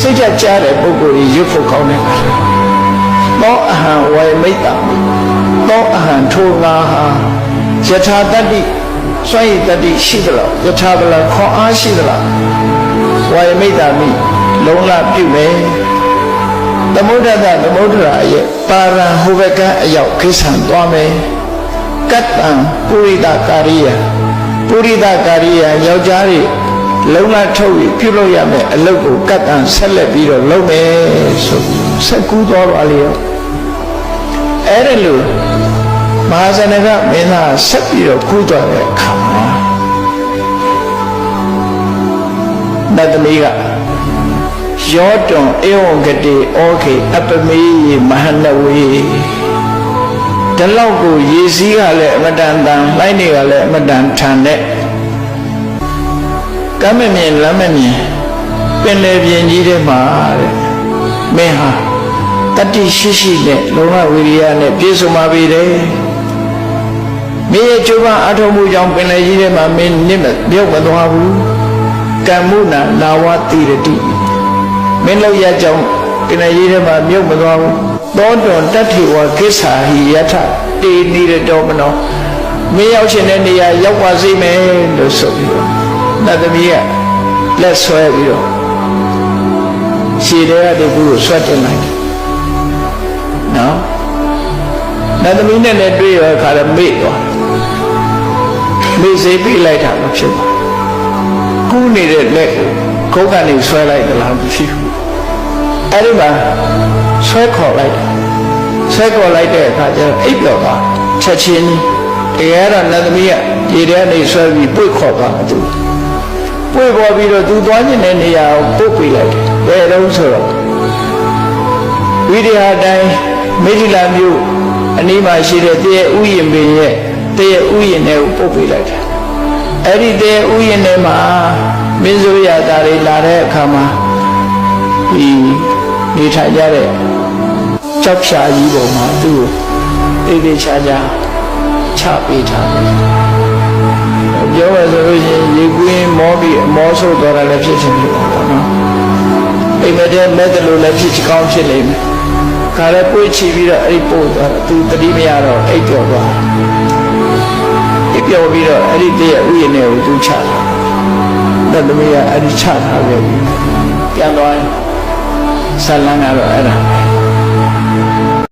စိတ်ကြကြားတဲ့ပုဂ္ဂိုလ်ကြီးရွတ်ဖို့ကောင်းတဲ့အခါသောအဟံဝေမိတ်တာသောအဟံထိုငါဟာယထာတတ္တိစွန့်ရည်တတ္တိရှိသလားယထာဗလာခွန်အားရှိသလားဝေမိတ်တာမိလုံးလပြုမယ်သမုဒ္ဒတသမုဒ္ဒရာရဲ့ပါရံဟိုဘက်ကအရောက်ခိစ္ဆံသွားမယ်ကတ္တံပုရိသကာရိယပုရိသကာရိယယောက်ျားတွေ လုံးလထုတ်ပြီးပြုလုပ်ရမယ်အလုပ်ကိုကတ္တံဆက်လက်ပြီးတော့လုပ်မယ်ဆိုပြီးဆက်ကူးသွားပါလေရောအဲ့ဒါလို့မဟာဇနကမင်းသားဆက်ပြီးတော့ကူးသွားတဲ့အခါမှာနတ်သမီးကယောတွန်ဧဝံဂတိဩခေအပမေမဟနဝေဒီလောက်ကိုရေစည်းကလည်းအမတန်တန်လိုက်နေကလည်းအမတန်ထန်တဲ့ ကမ်းမမြင်လမ်းမမြင်ပင်လေပြင်ကြီးထဲမှာတဲ့မင်းဟာတတိရှိရှိနဲ့လုံလဝိရိယနဲ့ပြည့်စုံပါပြီတဲ့မင်းရဲ့ကျိုးပန်းအထောက်မှုကြောင့်ပင်လေကြီးထဲမှာမင်းနစ်မပြုတ်မသွားဘူးကမ္မုနာနာဝတိရတိမင်းလောက်ရကြောင့်ပင်လေကြီးထဲမှာမြုပ်မသွားဘူးသောတွန်တတ္ထိဝကိစ္ဆာဟိယထတေနိရတောမနောမင်းရောက်ရှင်တဲ့နေရာရောက်ပါစေမယ်လို့ဆိုပြီးတော့ နတ်သမီးကလက်ဆွဲပြီးတော့ခြေထဲကနေသူ့ကိုဆွတ်တင်လိုက်တယ်နော်နတ်သမီးနဲ့လည်းတွေ့ရတဲ့အခါလည်းမေ့သွားတယ်မေ့စေပြီးလိုက်တာမဖြစ်ဘူးကူးနေတဲ့လက်ကိုခုတ်ကနေဆွဲလိုက်သလားမဖြစ်ဘူးအဲ့ဒီမှာဆွဲခေါ်လိုက်တယ်ဆွဲခေါ်လိုက်တဲ့အခါကျတော့အိပ်ပျော်သွားချက်ချင်းကြီးတရားတော့နတ်သမီးကဒီထဲကနေဆွဲပြီးပွေခေါ်သွားတယ်သူ ပွေပေါ်ပြီးတော့သူသွားကျင်တဲ့နေရာကိုပုတ်ပြလိုက်တယ်ဘယ်တော့ဆိုတော့ဝိရိယတိုင်းမိထီလာမြို့အနီးမှာရှိတဲ့တရေဥယျာဉ်ပင်ရဲ့တရေဥယျာဉ်ထဲကိုပုတ်ပြလိုက်တယ်အဲ့ဒီတရေဥယျာဉ်ထဲမှာမင်းစိုးရသားတွေလာတဲ့အခါမှာဒီနေထိုင်ကြတဲ့ကြောက်ဖြာကြီးပုံမှာသူ့ကိုတိတ်တိတ်ချာချာချပေးထားတယ် ပြောရဆိုလို့ရှိရင်ရေကွင်းမောပြီးအမောဆုပ်သွားတာလည်းဖြစ်ချင်ဖြစ်ပါတော့နော်အိမ်မက်တဲ့မဲ့တယ်လို့လည်းဖြစ်ချကောင်းဖြစ်လိမ့်မယ်ခါလည်းပွေ့ချီပြီးတော့အဲ့ဒီပို့သွားသူတတိမရတော့အိပ်ပျော်သွားအိပ်ပျော်ပြီးတော့အဲ့ဒီတည့်ရဲ့ဥယျာဉ်နဲ့ကိုသူချတာတသမီးကအဲ့ဒီချထားခဲ့ပြီးပြန်သွားရင်ဆလန်းကတော့အဲ့ဒါ